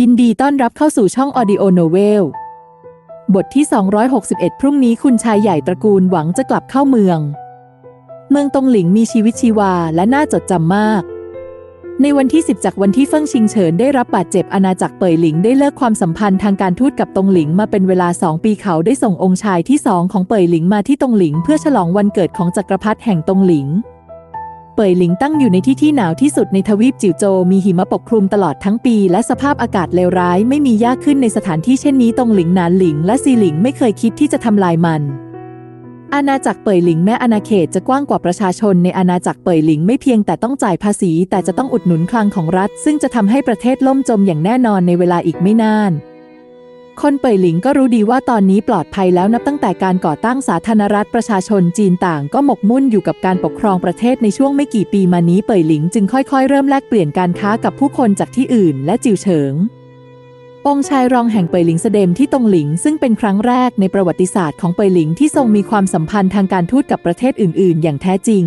ยินดีต้อนรับเข้าสู่ช่อง Audio Novel บทที่ 261 พรุ่งนี้คุณชายใหญ่ตระกูลหวังจะกลับเข้าเมือง เมืองตงหลิงมีชีวิตชีวาและน่าจดจำมาก ในวันที่ 10 จากวันที่เฟิ่งชิงเฉินได้รับบาดเจ็บอาณาจักรเป่ยหลิงได้เลิกความสัมพันธ์ทางการทูตกับตงหลิงมาเป็นเวลา 2 ปีเขาได้ส่งองค์ชายที่สองของเป่ยหลิงมาที่ตงหลิง เพื่อฉลองวันเกิดของจักรพรรดิแห่งตงหลิง เป่ยหลิงตั้งอยู่ในที่ที่หนาวที่สุดในทวีปจิ๋วโจมีหิมะปกคลุมตลอดทั้งปี และสภาพอากาศเลวร้ายไม่มีหญ้าขึ้นในสถานที่เช่นนี้ตรงหลิงนานหลิง และซีหลิงไม่เคยคิดที่จะทำลายมันอาณาจักรเป่ยหลิงแม้อาณาเขตจะกว้างกว่าประชาชนในอาณาจักรเป่ยหลิงไม่เพียงแต่ต้องจ่ายภาษี แต่จะต้องอุดหนุนคลังของรัฐ ซึ่งจะทำให้ประเทศล่มจมอย่างแน่นอนในเวลาอีกไม่นาน คนเป่ยหลิงก็รู้ดีว่าตอนนี้ปลอดภัยแล้วนับตั้งแต่การก่อตั้งสาธารณรัฐประชาชนจีนต่างก็หมกมุ่นอยู่กับการปกครองประเทศในช่วงไม่กี่ปีมานี้เป่ยหลิงจึงค่อยๆ เริ่มแลกเปลี่ยนการค้ากับผู้คนจากที่อื่น และจิวเฉิงองชายรองแห่งเป่ยหลิงเสด็มที่ตงหลิง ซึ่งเป็นครั้งแรกในประวัติศาสตร์ของเป่ยหลิงที่ทรงมีความสัมพันธ์ทางการทูตกับประเทศอื่น ๆ อย่างแท้จริง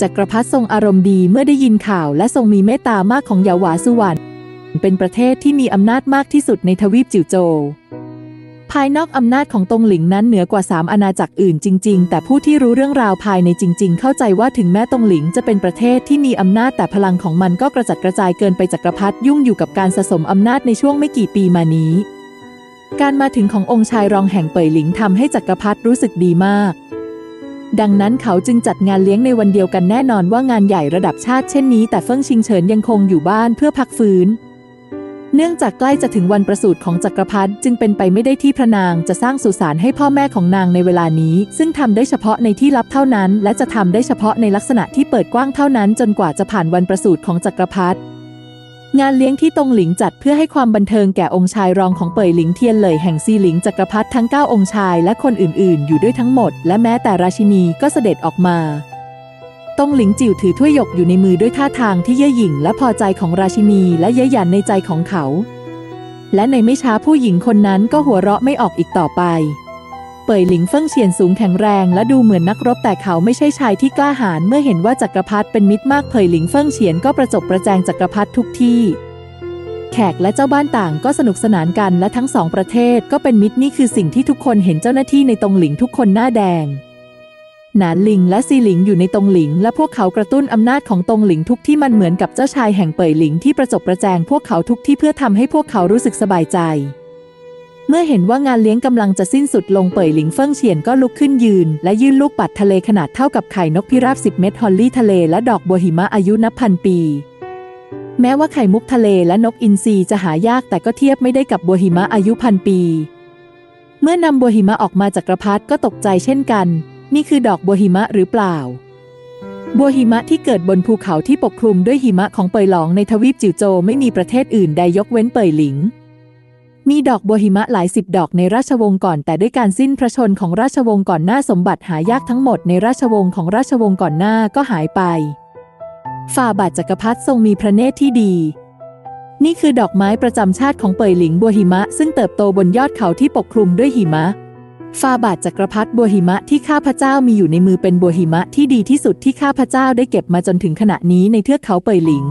จักรพรรดิทรงอารมณ์ดีเมื่อได้ยินข่าวและทรงมีเมตตามากของยาหวาสุวรรณ เป็นประเทศที่มีอำนาจมากที่สุดในทวีปจิวโจว ภายนอกอำนาจของตงหลิงนั้นเหนือกว่าสามอาณาจักรอื่นจริง ๆ แต่ผู้ที่รู้เรื่องราวภายในจริง ๆ เข้าใจว่าถึงแม้ตงหลิงจะเป็นประเทศที่มีอำนาจแต่พลังของมันก็กระจัดกระจายเกินไปจักรพรรดิยุ่งอยู่กับการสะสมอำนาจในช่วงไม่กี่ปีมานี้ การมาถึงขององค์ชายรองแห่งเป่ยหลิงทำให้จักรพรรดิรู้สึกดีมากดังนั้นเขาจึงจัดงานเลี้ยงในวันเดียวกันแน่นอนว่างานใหญ่ระดับชาติเช่นนี้ แต่เฟิ่งชิงเฉินยังคงอยู่บ้านเพื่อพักฟื้น เนื่องจากใกล้จะถึงวันประสูติของจักรพรรดิจึงเป็นไปไม่ได้ที่พระนางจะสร้างสุสานให้พ่อแม่ของนางในเวลานี้ ซึ่งทำได้เฉพาะในที่ลับเท่านั้น และจะทำได้เฉพาะในลักษณะที่เปิดกว้างเท่านั้น จนกว่าจะผ่านวันประสูติของจักรพรรดิงานเลี้ยงที่ตงหลิงจัดเพื่อให้ความบันเทิงแก่องค์ชายรองของเป่ยหลิงเทียนเลยแห่งซีหลิงจักรพรรดิทั้ง 9 องค์ชายและคนอื่นๆ อยู่ด้วยทั้งหมด และแม้แต่ราชินีก็เสด็จออกมา ตงหลิงจิ๋วถือถ้วยหยกอยู่ในมือด้วยท่าทางที่เย่อหยิ่งและพอใจของราชินีและเย้ยหยันในใจของเขา และในไม่ช้าผู้หญิงคนนั้นก็หัวเราะไม่ออกอีกต่อไป เป่ยหลิงเฟิ่งเฉียนสูงแข็งแรงและดูเหมือนนักรบแต่เขาไม่ใช่ชายที่กล้าหาญเมื่อเห็นว่าจักรพรรดิเป็นมิตรมากเป่ยหลิงเฟิ่งเฉียนก็ประจบประแจงจักรพรรดิทุกที่แขกและเจ้าบ้านต่างก็สนุกสนานกันและทั้งสองประเทศก็เป็นมิตรนี่คือสิ่งที่ทุกคนเห็นเจ้าหน้าที่ในตรงหลิงทุกคนหน้าแดง หนานหลิงและซีหลิงอยู่ในตงหลิง และพวกเขากระตุ้นอำนาจของตงหลิงทุกที่มันเหมือนกับเจ้าชายแห่งเป่ยหลิงที่ประจบประแจงพวกเขาทุกที่เพื่อทำให้พวกเขารู้สึกสบายใจ เมื่อเห็นว่างานเลี้ยงกำลังจะสิ้นสุดลงเป่ยหลิงเฟิ่งเฉียนก็ลุกขึ้นยืน และยื่นลูกปัดทะเลขนาดเท่ากับไข่นกพิราบ10เม็ดฮอลลี่ทะเลและดอกบัวหิมะอายุนับพันปี แม้ว่าไข่มุกทะเลและนกอินทรีจะหายากแต่ก็เทียบไม่ได้กับบัวหิมะอายุพันปีเมื่อนำบัวหิมะออกมาจากกระพัดก็ตกใจเช่นกัน นี่คือดอกบัวหิมะหรือเปล่า บัวหิมะที่เกิดบนภูเขาที่ปกคลุมด้วยหิมะของเปยหลองในทวีปจิ๋วโจวไม่มีประเทศอื่นใดยกเว้นเปยหลิง มีดอกบัวหิมะหลายสิบดอกในราชวงศ์ก่อน แต่ด้วยการสิ้นพระชนของราชวงศ์ก่อนหน้าสมบัติหายากทั้งหมดในราชวงศ์ของราชวงศ์ก่อนหน้าก็หายไป ฝ่าบาทจักรพรรดิทรงมีพระเนตรที่ดีนี่คือดอกไม้ประจำชาติของเปยหลิงบัวหิมะ ซึ่งเติบโตบนยอดเขาที่ปกคลุมด้วยหิมะ ฟาบาทจักรพรรดิบัวหิมะที่ข้าพเจ้ามีอยู่ในมือเป็นบัวหิมะที่ดีที่สุดที่ข้าพเจ้าได้เก็บมาจนถึงขณะนี้ในเทือกเขาเป่ยหลิง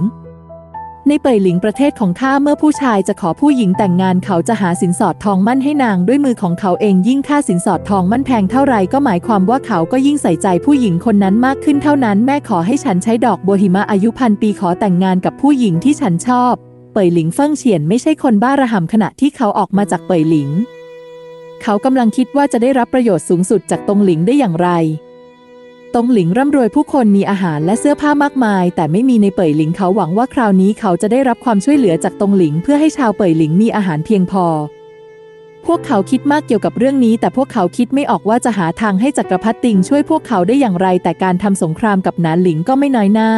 ในเป่ยหลิงประเทศของข้าเมื่อผู้ชายจะขอผู้หญิงแต่งงานเขาจะหาสินสอดทองมั่นให้นางด้วยมือของเขาเองยิ่งค่าสินสอดทองมั่นแพงเท่าไรก็หมายความว่าเขาก็ยิ่งใส่ใจผู้หญิงคนนั้นมากขึ้นเท่านั้นแม่ขอให้ฉันใช้ดอกบัวหิมะอายุพันปีขอแต่งงานกับผู้หญิงที่ฉันชอบ เป่ยหลิงเฟิ่งเฉียนไม่ใช่คนบ้าระห่ำขณะที่เขาออกมาจากเป่ยหลิง เขากำลังคิดว่าจะได้รับประโยชน์สูงสุดจากตงหลิงได้อย่างไร ตงหลิงร่ำรวยผู้คนมีอาหารและเสื้อผ้ามากมาย แต่ไม่มีในเป่ยหลิงเขาหวังว่าคราวนี้เขาจะได้รับความช่วยเหลือจากตงหลิง เพื่อให้ชาวเป่ยหลิงมีอาหารเพียงพอ พวกเขาคิดมากเกี่ยวกับเรื่องนี้ แต่พวกเขาคิดไม่ออกว่าจะหาทางให้จักรพรรดิติงช่วยพวกเขาได้อย่างไร แต่การทำสงครามกับหนานหลิงก็ไม่น้อยหน้า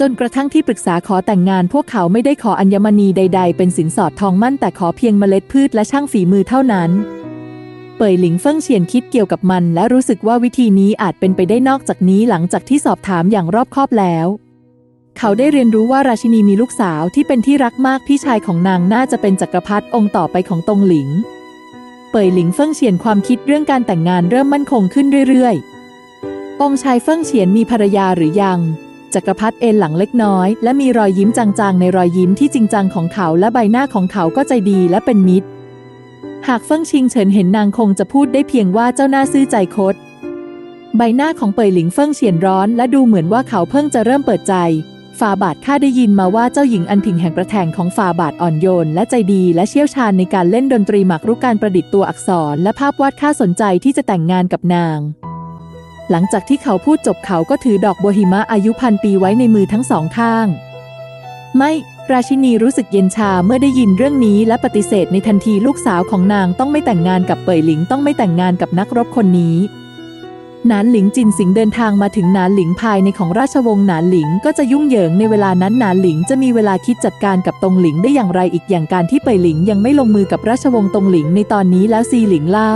จนกระทั่งที่ปรึกษาขอแต่งงานพวกเขาไม่ได้ขออัญมณีใด ๆ เป็นสินสอดทองมั่นแต่ขอเพียงเมล็ดพืชและช่างฝีมือเท่านั้น เป่ยหลิงเฟิ่งเฉียนคิดเกี่ยวกับมัน และรู้สึกว่าวิธีนี้อาจเป็นไปได้นอกจากนี้หลังจากที่สอบถามอย่างรอบคอบแล้วเขาได้เรียนรู้ว่าราชินีมีลูกสาวที่เป็นที่รักมากพี่ชายของนางน่าจะเป็นจักรพรรดิองค์ต่อไปของตงหลิง เป่ยหลิงเฟิ่งเฉียนความคิดเรื่องการแต่งงานเริ่มมั่นคงขึ้นเรื่อยๆ องชายเฟิ่งเฉียนมีภรรยาหรือยัง จักรพรรดิเอ็นหลังเล็กน้อย และมีรอยยิ้มจางๆ ในรอยยิ้มที่จริงจังของเขาและใบหน้าของเขาก็ใจดีและเป็นมิตร หากเฟิ่งชิงเฉินเห็นนางคงจะพูดได้เพียงว่าเจ้าหน้าซื่อใจคด ใบหน้าของเปยหลิงเฟิ่งเฉียนร้อนและดูเหมือนว่าเขาเพิ่งจะเริ่มเปิดใจฝาบาทข้าได้ยินมาว่าเจ้าหญิงอันผิงแห่งประแทงของฝาบาทอ่อนโยน และใจดีและเชี่ยวชาญในการเล่นดนตรีหมากรุกการประดิษฐ์ตัวอักษร และภาพวาดข้าสนใจที่จะแต่งงานกับนาง หลังจากที่เขาพูดจบเขาก็ถือดอกโบัวหิมะอายุพันปีไว้ในมือทั้งสองข้าง ไม่ ราชินีรู้สึกเย็นชาเมื่อได้ยินเรื่องนี้และปฏิเสธในทันทีลูกสาวของนางต้องไม่แต่งงานกับเป่ยหลิงต้องไม่แต่งงานกับนักรบคนนี้นานหลิงจินสิงเดินทางมาถึงนานหลิงภายในของราชวงศ์นานหลิงก็จะยุ่งเหยิงในเวลานั้นนานหลิงจะมีเวลาคิดจัดการกับตงหลิงได้อย่างไรอีกอย่างการที่เป่ยหลิงยังไม่ลงมือกับราชวงศ์ตงหลิงในตอนนี้แล้วซีหลิงเล่า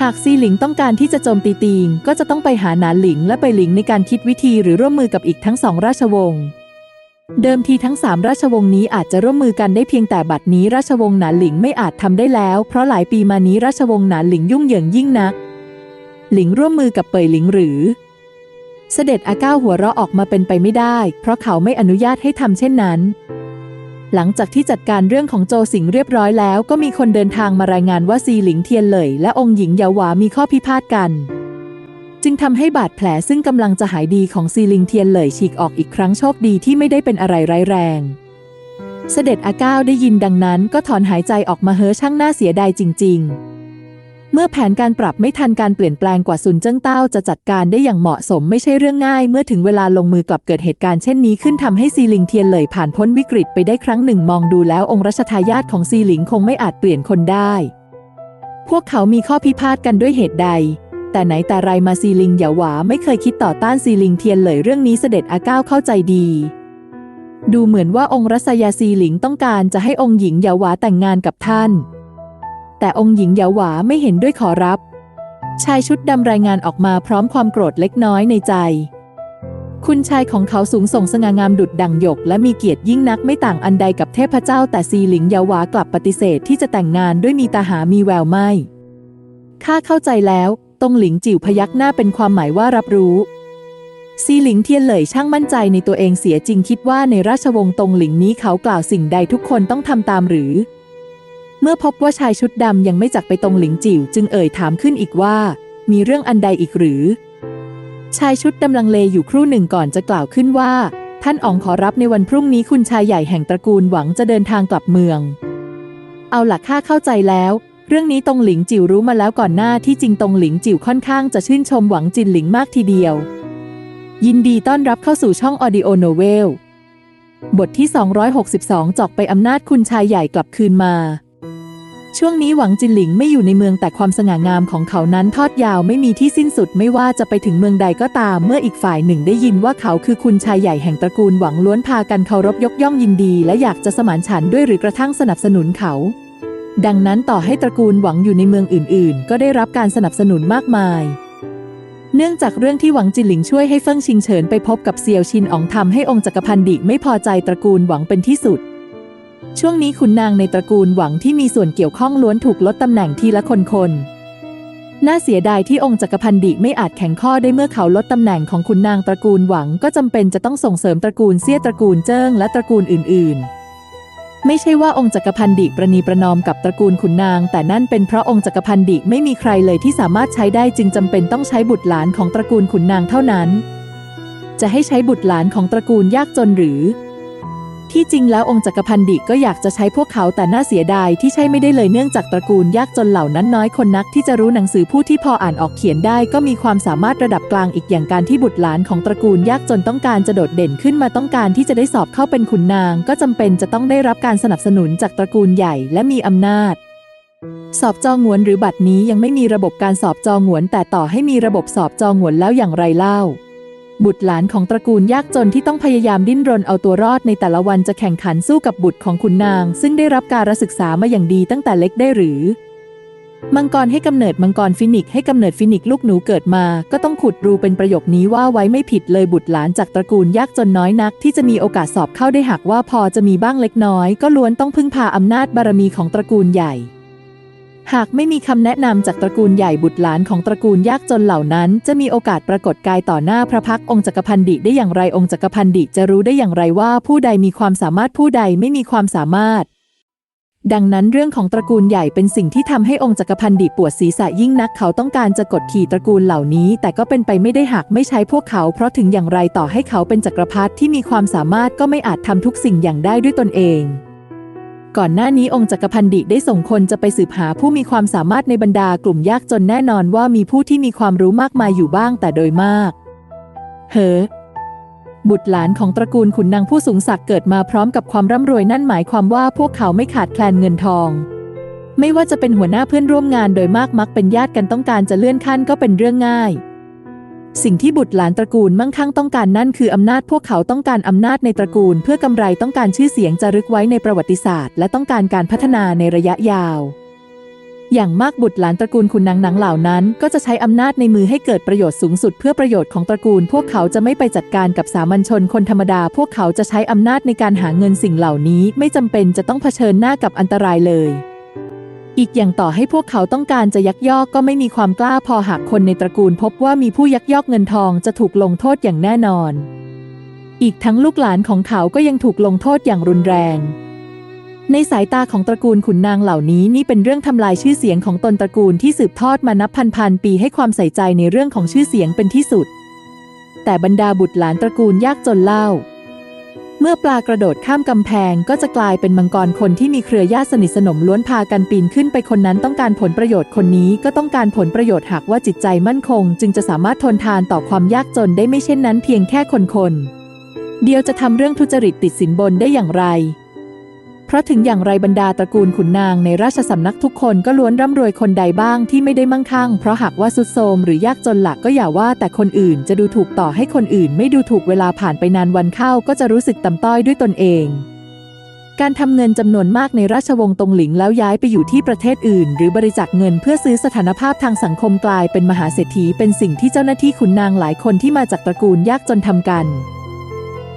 หากซีหลิงต้องการที่จะโจมตีตีง ก็จะต้องไปหาหนานหลิงและไปหลิงในการคิดวิธีหรือร่วมมือกับอีกทั้งสองราชวงศ์เดิมทีทั้งสามราชวงศ์นี้อาจจะร่วมมือกันได้เพียงแต่บัดนี้ราชวงศ์หนานหลิงไม่อาจทำได้แล้ว เพราะหลายปีมานี้ราชวงศ์หนานหลิงยุ่งเหยิงยิ่งนัก หลิงร่วมมือกับเป่ยหลิงหรือ เสด็จอาก้าหัวเราะออกมาเป็นไปไม่ได้ เพราะเขาไม่อนุญาตให้ทำเช่นนั้น หลังจากที่จัดการเรื่องของโจสิงเรียบร้อยแล้ว ก็มีคนเดินทางมารายงานว่าซีหลิงเทียนเหลยและองค์หญิงเยาหวามีข้อพิพาทกัน จึงทำให้บาดแผลซึ่งกำลังจะหายดีของซีหลิงเทียนเหลยฉีกออกอีกครั้งโชคดีที่ไม่ได้เป็นอะไรร้ายแรง เสด็จอาก้าวได้ยินดังนั้นก็ถอนหายใจออกมาเฮ้อช่างน่าเสียดายจริง ๆ เมื่อแผนการปรับไม่ทันการเปลี่ยนแปลงกว่าซุนเจิ้งเต้าจะจัดการได้อย่างเหมาะสมไม่ใช่เรื่องง่าย เมื่อถึงเวลาลงมือกลับเกิดเหตุการณ์เช่นนี้ขึ้นทำให้ซีหลิงเทียนเลยผ่านพ้นวิกฤตไปได้ครั้งหนึ่งมองดูแล้วองค์รัชทายาทของซีหลิงคงไม่อาจเปลี่ยนคนได้ พวกเขามีข้อพิพาทกันด้วยเหตุใด แต่ไหนแต่ไรมาซีหลิงเหยาหวาไม่เคยคิดต่อต้านซีหลิงเทียนเลยเรื่องนี้เสด็จอาก้าวเข้าใจดีดูเหมือนว่าองค์รัศยาซีหลิงต้องการจะให้องค์หญิงเหยาหวาแต่งงานกับท่าน แต่องค์หญิงเหยาหวาไม่เห็นด้วยขอรับ ชายชุดดำรายงานออกมาพร้อมความโกรธเล็กน้อยในใจ คุณชายของเขาสูงส่งสง่างามดุดดังหยก และมีเกียรติยิ่งนักไม่ต่างอันใดกับเทพเจ้า แต่ซีหลิงเยาวากลับปฏิเสธที่จะแต่งงานด้วยมีตาหามีแววไม่ข้าเข้าใจแล้วตรงหลิงจิ๋วพยักหน้าเป็นความหมายว่ารับรู้ซีหลิงเทียนเหลยช่างมั่นใจในตัวเองเสียจริงคิดว่าในราชวงศ์ตงหลิงนี้เขากล่าวสิ่งใดทุกคนต้องทำตามหรือ เมื่อพบว่าชายชุดดำยังไม่จักไปตรงหลิงจิ๋วจึงเอ่ยถามขึ้นอีกว่า มีเรื่องอันใดอีกหรือ ชายชุดดำลังเลอยู่ครู่หนึ่งก่อนจะกล่าวขึ้นว่า ท่านอ๋องขอรับในวันพรุ่งนี้คุณชายใหญ่แห่งตระกูลหวังจะเดินทางกลับเมือง เอาหลักข้าเข้าใจแล้ว เรื่องนี้ตรงหลิงจิ๋วรู้มาแล้วก่อนหน้าที่จริงตรงหลิงจิ๋วค่อนข้างจะชื่นชมหวังจินหลิงมากทีเดียว ยินดีต้อนรับเข้าสู่ช่องออดิโอโนเวลบทที่ 262 จอกไปอำนาจคุณชายใหญ่กลับคืนมา ช่วงนี้หวังจินหลิงไม่อยู่ในเมืองแต่ความสง่างามของเขานั้นทอดยาวไม่มีที่สิ้นสุดไม่ว่าจะไปถึงเมืองใดก็ตาม เมื่ออีกฝ่ายหนึ่งได้ยินว่าเขาคือคุณชายใหญ่แห่งตระกูลหวังล้วนพากันเคารพยกย่องยินดี และอยากจะสมานฉันด้วยหรือกระทั่งสนับสนุนเขา ดังนั้นต่อให้ตระกูลหวังอยู่ในเมืองอื่น ๆ ก็ได้รับการสนับสนุนมากมายเนื่องจากเรื่องที่หวังจินหลิงช่วยให้เฟิ่งชิงเฉินไปพบกับเซียวชินอ๋องทำให้องค์จักรพันดิไม่พอใจตระกูลหวังเป็นที่สุด ช่วงนี้ขุนนางในตระกูลหวังที่มีส่วนเกี่ยวข้องล้วนถูกลดตำแหน่งทีละคนคนๆน่าเสียดายที่องค์จักรพันดิไม่อาจแข็งข้อได้เมื่อเขาลดตำแหน่งของขุนนางตระกูลหวังก็จำเป็นจะต้องส่งเสริมตระกูลเซี่ยตระกูลเจิ้งและตระกูลอื่น ๆไม่ใช่ว่าองค์จักรพันดิประนีประนอมกับตระกูลขุนนาง แต่นั่นเป็นเพราะองค์จักรพันดิไม่มีใครเลยที่สามารถใช้ได้จึงจำเป็นต้องใช้บุตรหลานของตระกูลขุนนางเท่านั้น จะให้ใช้บุตรหลานของตระกูลยากจนหรือ ที่จริงแล้วองค์จักรพันดิก็อยากจะใช้พวกเขาแต่น่าเสียดายที่ใช่ไม่ได้เลยเนื่องจากตระกูลยากจนเหล่านั้นน้อยคนนักที่จะรู้หนังสือผู้ที่พออ่านออกเขียนได้ ก็มีความสามารถระดับกลางอีกอย่างการที่บุตรหลานของตระกูลยากจนต้องการจะโดดเด่นขึ้นมาต้องการที่จะได้สอบเข้าเป็นขุนนาง ก็จำเป็นจะต้องได้รับการสนับสนุนจากตระกูลใหญ่และมีอำนาจสอบจองหวนหรือบัตรนี้ยังไม่มีระบบการสอบจองหวน แต่ต่อให้มีระบบสอบจองหวนแล้วอย่างไรเล่า บุตรหลานของตระกูลยากจนที่ต้องพยายามดิ้นรนเอาตัวรอดในแต่ละวันจะแข่งขันสู้กับบุตรของคุณนาง ซึ่งได้รับการศึกษามาอย่างดีตั้งแต่เล็กได้หรือ มังกรให้กำเนิดมังกรฟินิกให้กำเนิดฟินิกลูกหนูเกิดมา ก็ต้องขุดรูเป็นประโยคนี้ว่าไว้ไม่ผิดเลยบุตรหลานจากตระกูลยากจนน้อยนัก ที่จะมีโอกาสสอบเข้าได้หากว่าพอจะมีบ้างเล็กน้อย ก็ล้วนต้องพึ่งพาอำนาจบารมีของตระกูลใหญ่ หากไม่มีคำแนะนำจากตระกูลใหญ่บุตรหลานของตระกูลยากจนเหล่านั้น จะมีโอกาสปรากฏกายต่อหน้าพระพักองค์จักรพันดิได้อย่างไรองค์จักรพันดิจะรู้ได้อย่างไรว่าผู้ใดมีความสามารถผู้ใดไม่มีความสามารถ ดังนั้นเรื่องของตระกูลใหญ่เป็นสิ่งที่ทำให้องค์จักรพันดิปวดศีรษะยิ่งนักเขาต้องการจะกดขี่ตระกูลเหล่านี้ แต่ก็เป็นไปไม่ได้หากไม่ใช้พวกเขา เพราะถึงอย่างไรต่อให้เขาเป็นจักรพรรดิที่มีความสามารถก็ไม่อาจทำทุกสิ่งอย่างได้ด้วยตนเอง ก่อนหน้านี้องค์จักรพันดิได้ส่งคนจะไปสืบหาผู้มีความสามารถในบรรดากลุ่มยากจนแน่นอนว่ามีผู้ที่มีความรู้มากมายอยู่บ้างแต่โดยมากเฮ้อบุตรหลานของตระกูลขุนนางผู้สูงศักดิ์เกิดมาพร้อมกับความร่ำรวยนั่นหมายความว่าพวกเขาไม่ขาดแคลนเงินทอง ไม่ว่าจะเป็นหัวหน้าเพื่อนร่วมงานโดยมากมักเป็นญาติกันต้องการจะเลื่อนขั้นก็เป็นเรื่องง่าย สิ่งที่บุตรหลานตระกูลมั่งคั่งต้องการนั่นคืออำนาจพวกเขาต้องการอำนาจในตระกูล เพื่อกำไรต้องการชื่อเสียงจะรึกไว้ในประวัติศาสตร์ และต้องการการพัฒนาในระยะยาว อย่างมากบุตรหลานตระกูลขุนนางนังเหล่านั้น ก็จะใช้อำนาจในมือให้เกิดประโยชน์สูงสุดเพื่อประโยชน์ของตระกูล พวกเขาจะไม่ไปจัดการกับสามัญชนคนธรรมดา พวกเขาจะใช้อำนาจในการหาเงินสิ่งเหล่านี้ ไม่จำเป็นจะต้องเผชิญหน้ากับอันตรายเลย อีกอย่างต่อให้พวกเขาต้องการจะยักยอกก็ไม่มีความกล้าพอหากคนในตระกูลพบว่ามีผู้ยักยอกเงินทองจะถูกลงโทษอย่างแน่นอน อีกทั้งลูกหลานของเขาก็ยังถูกลงโทษอย่างรุนแรง ในสายตาของตระกูลขุนนางเหล่านี้นี่เป็นเรื่องทำลายชื่อเสียงของตนตระกูลที่สืบทอดมานับพันพันๆปีให้ความใส่ใจในเรื่องของชื่อเสียงเป็นที่สุด แต่บรรดาบุตรหลานตระกูลยากจนเล่า เมื่อปลากระโดดข้ามกำแพงก็จะกลายเป็นมังกรคนที่มีเครือญาติสนิทสนมล้วนพากันปีนขึ้นไปคนนั้นต้องการผลประโยชน์คนนี้ก็ต้องการผลประโยชน์หากว่าจิตใจมั่นคง จึงจะสามารถทนทานต่อความยากจนได้ไม่เช่นนั้นเพียงแค่คนคนเดียวจะทำเรื่องทุจริตติดสินบนได้อย่างไร ราะถึงอย่างไรบรรดาตระกูลขุนนางในราชสำนักทุกคนก็ล้วนร่ำรวยคนใดบ้างที่ไม่ได้มั่งคั่ง เพราะหากว่าสุดโทมหรือยากจนหลักก็อย่าว่าแต่คนอื่นจะดูถูกต่อให้คนอื่น ไม่ดูถูกเวลาผ่านไปนานวันเข้าก็จะรู้สึกต่ำต้อยด้วยตนเองการทำเงินจำนวนมากในราชวงศ์ตงหลิงแล้วย้ายไปอยู่ที่ประเทศอื่น หรือบริจาคเงินเพื่อซื้อสถานภาพทางสังคมกลายเป็นมหาเศรษฐีเป็นสิ่งที่เจ้าหน้าที่ขุนนางหลายคนที่มาจากตระกูลยากจนทำกัน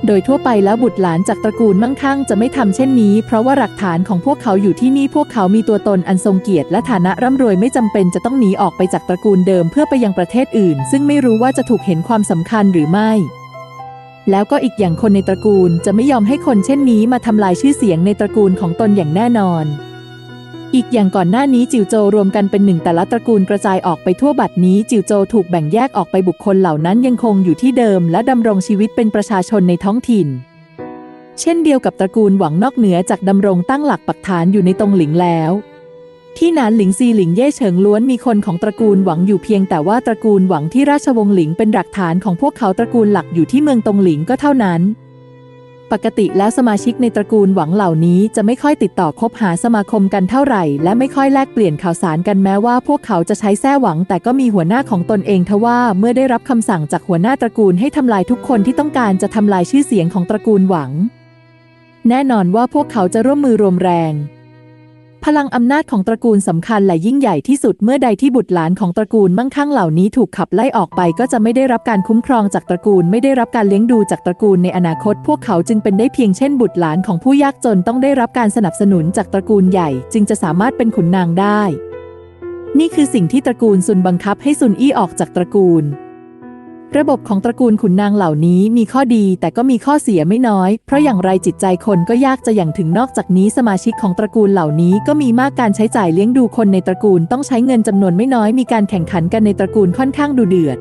โดยทั่วไปแล้วบุตรหลานจากตระกูลมั่งคั่งจะไม่ทำเช่นนี้ เพราะว่าหลักฐานของพวกเขาอยู่ที่นี่พวกเขามีตัวตนอันทรงเกียรติและฐานะร่ำรวยไม่จำเป็นจะต้องหนีออกไปจากตระกูลเดิมเพื่อไปยังประเทศอื่น ซึ่งไม่รู้ว่าจะถูกเห็นความสำคัญหรือไม่ แล้วก็อีกอย่างคนในตระกูลจะไม่ยอมให้คนเช่นนี้มาทำลายชื่อเสียงในตระกูลของตนอย่างแน่นอน อีกอย่างก่อนหน้านี้จิวโจรวมกันเป็นหนึ่งแต่ละตระกูลกระจายออกไปทั่วบัดนี้จิวโจถูกแบ่งแยกออกไปบุคคลเหล่านั้นยังคงอยู่ที่เดิม และดำรงชีวิตเป็นประชาชนในท้องถิ่น เช่นเดียวกับตระกูลหวังนอกเหนือจากดำรงตั้งหลักปักฐานอยู่ในตรงหลิงแล้วที่นานหลิงซีหลิงเย่เฉิงล้วนมีคนของตระกูลหวังอยู่เพียงแต่ว่าตระกูลหวังที่ราชวงศ์หลิงเป็นหลักฐานของพวกเขาตระกูลหลักอยู่ที่เมืองตรงหลิงก็เท่านั้น ปกติแล้วสมาชิกในตระกูลหวังเหล่านี้จะไม่ค่อยติดต่อคบหาสมาคมกันเท่าไหร่ และไม่ค่อยแลกเปลี่ยนข่าวสารกันแม้ว่าพวกเขาจะใช้แท้หวัง แต่ก็มีหัวหน้าของตนเองทว่าเมื่อได้รับคำสั่งจากหัวหน้าตระกูลให้ทำลายทุกคนที่ต้องการจะทำลายชื่อเสียงของตระกูลหวัง แน่นอนว่าพวกเขาจะร่วมมือรวมแรง พลังอำนาจของตระกูลสำคัญและยิ่งใหญ่ที่สุดเมื่อใดที่บุตรหลานของตระกูลมั่งคั่งเหล่านี้ถูกขับไล่ออกไปก็จะไม่ได้รับการคุ้มครองจากตระกูลไม่ได้รับการเลี้ยงดูจากตระกูลในอนาคต พวกเขาจึงเป็นได้เพียงเช่นบุตรหลานของผู้ยากจนต้องได้รับการสนับสนุนจากตระกูลใหญ่ จึงจะสามารถเป็นขุนนางได้ นี่คือสิ่งที่ตระกูลซุนบังคับให้ซุนอี้ออกจากตระกูล ระบบของตระกูลขุนนางเหล่านี้มีข้อดีแต่ก็มีข้อเสียไม่น้อย เพราะอย่างไรจิตใจคนก็ยากจะอย่างถึงนอกจากนี้สมาชิกของตระกูลเหล่านี้ก็มีมากการใช้จ่ายเลี้ยงดูคนในตระกูลต้องใช้เงินจำนวนไม่น้อยมีการแข่งขันกันในตระกูลค่อนข้างดูเดือด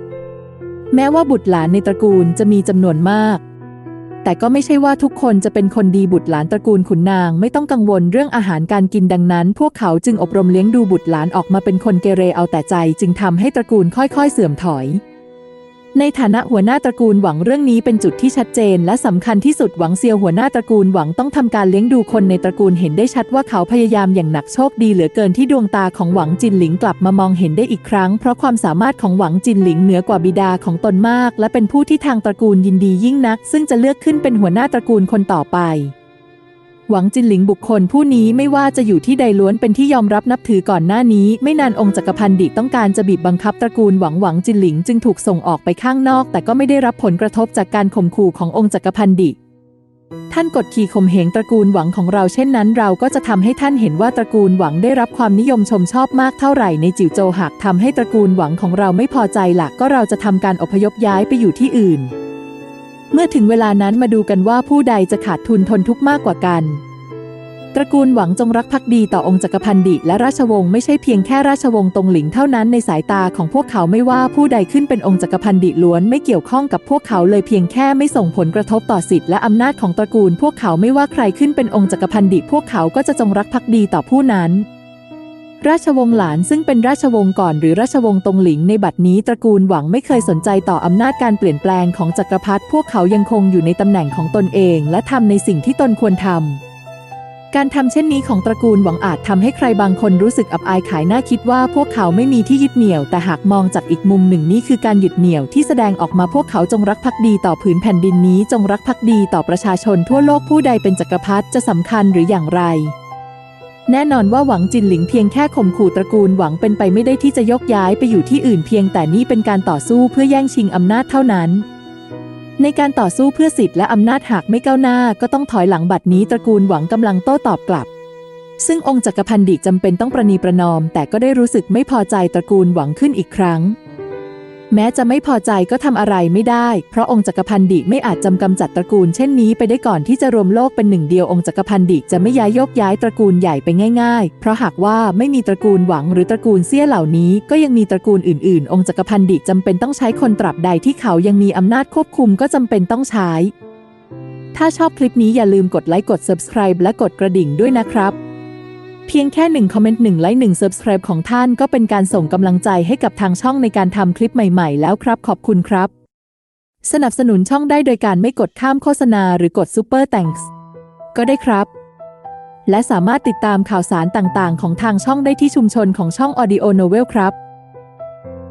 แม้ว่าบุตรหลานในตระกูลจะมีจำนวนมาก แต่ก็ไม่ใช่ว่าทุกคนจะเป็นคนดีบุตรหลานตระกูลขุนนางไม่ต้องกังวลเรื่องอาหารการกินดังนั้น พวกเขาจึงอบรมเลี้ยงดูบุตรหลานออกมาเป็นคนเกเรเอาแต่ใจ จึงทำให้ตระกูลค่อย ๆ เสื่อมถอย ในฐานะหัวหน้าตระกูลหวังเรื่องนี้เป็นจุดที่ชัดเจน และสำคัญที่สุดหวังเซียวหัวหน้าตระกูลหวังต้องทำการเลี้ยงดูคนในตระกูลเห็นได้ชัดว่าเขาพยายามอย่างหนักโชคดีเหลือเกินที่ดวงตาของหวังจินหลิงกลับมามองเห็นได้อีกครั้ง เพราะความสามารถของหวังจินหลิงเหนือกว่าบิดาของตนมาก และเป็นผู้ที่ทางตระกูลยินดียิ่งนัก ซึ่งจะเลือกขึ้นเป็นหัวหน้าตระกูลคนต่อไป หวังจินหลิงบุคคลผู้นี้ไม่ว่าจะอยู่ที่ใดล้วนเป็นที่ยอมรับนับถือก่อนหน้านี้ ไม่นานองค์จักรพันดิต้องการจะบีบบังคับตระกูลหวังหวังจินหลิงจึงถูกส่งออกไปข้างนอก แต่ก็ไม่ได้รับผลกระทบจากการข่มขู่ขององค์จักรพันดิท่านกดขี่ข่มเหงตระกูลหวังของเราเช่นนั้น เราก็จะทำให้ท่านเห็นว่าตระกูลหวังได้รับความนิยมชมชอบมากเท่าไหร่ในจิ๋วโจหากทำให้ตระกูลหวังของเราไม่พอใจหลักก็เราจะทำการอพยพย้ายไปอยู่ที่อื่น เมื่อถึงเวลานั้นมาดูกันว่าผู้ใดจะขาดทุนทนทุกข์มากกว่ากัน ตระกูลหวังจงรักภักดีต่อองค์จักรพันดิและราชวงศ์ไม่ใช่เพียงแค่ราชวงศ์ตงหลิงเท่านั้นในสายตาของพวกเขาไม่ว่าผู้ใดขึ้นเป็นองค์จักรพันดิล้วนไม่เกี่ยวข้องกับพวกเขาเลยเพียงแค่ไม่ส่งผลกระทบต่อสิทธิและอำนาจของตระกูล พวกเขาไม่ว่าใครขึ้นเป็นองค์จักรพันดิพวกเขาก็จะจงรักภักดีต่อผู้นั้น ราชวงศ์หลานซึ่งเป็นราชวงศ์ก่อนหรือราชวงศ์ตงหลิงในบัดนี้ตระกูลหวังไม่เคยสนใจต่ออำนาจการเปลี่ยนแปลงของจักรพรรดิพวกเขายังคงอยู่ในตำแหน่งของตนเอง และทำในสิ่งที่ตนควรทำการทำเช่นนี้ของตระกูลหวังอาจทำให้ใครบางคนรู้สึกอับอายขายหน้าคิดว่าพวกเขาไม่มีที่ยึดเหนี่ยว แต่หากมองจากอีกมุมหนึ่งนี่คือการหยุดเหนี่ยวที่แสดงออกมาพวกเขาจงรักภักดีต่อผืนแผ่นดินนี้ จงรักภักดีต่อประชาชนทั่วโลกผู้ใดเป็นจักรพรรดิจะสำคัญหรืออย่างไร แน่นอนว่าหวังจินหลิงเพียงแค่ข่มขู่ตระกูลหวังเป็นไปไม่ได้ที่จะยกย้ายไปอยู่ที่อื่นเพียงแต่นี่เป็นการต่อสู้เพื่อแย่งชิงอำนาจเท่านั้น ในการต่อสู้เพื่อสิทธิและอำนาจหากไม่ก้าวหน้าก็ต้องถอยหลังบัดนี้ตระกูลหวังกำลังโต้ตอบกลับ ซึ่งองค์จักรพันดิจำเป็นต้องประนีประนอม แต่ก็ได้รู้สึกไม่พอใจตระกูลหวังขึ้นอีกครั้ง แม้จะไม่พอใจก็ทำอะไรไม่ได้ เพราะองค์จักรพันดิไม่อาจจำกำจัดตระกูลเช่นนี้ไปได้ก่อนที่จะรวมโลกเป็นหนึ่งเดียวองค์จักรพันดิจะไม่ย้ายยกย้ายตระกูลใหญ่ไปง่าย ๆ เพราะหากว่าไม่มีตระกูลหวังหรือตระกูลเซี่ยเหล่านี้ ก็ยังมีตระกูลอื่นๆ องค์จักรพันดิจำเป็นต้องใช้คนตราบใดที่เขายังมีอำนาจควบคุมก็จำเป็นต้องใช้ ถ้าชอบคลิปนี้อย่าลืมกดไลค์กด subscribe และกดกระดิ่งด้วยนะครับ เพียงแค่หนึ่งคอมเมนต์หนึ่งไลค์หนึ่ง subscribe ของท่านก็เป็นการส่งกำลังใจให้กับทางช่องในการทำคลิปใหม่ๆ แล้วครับ ขอบคุณครับ สนับสนุนช่องได้โดยการไม่กดข้ามโฆษณาหรือกดซ u เปอร์แตงส์ก็ได้ครับ และสามารถติดตามข่าวสารต่างๆ ของทางช่องได้ที่ชุมชนของช่อง Audio Novel ครับ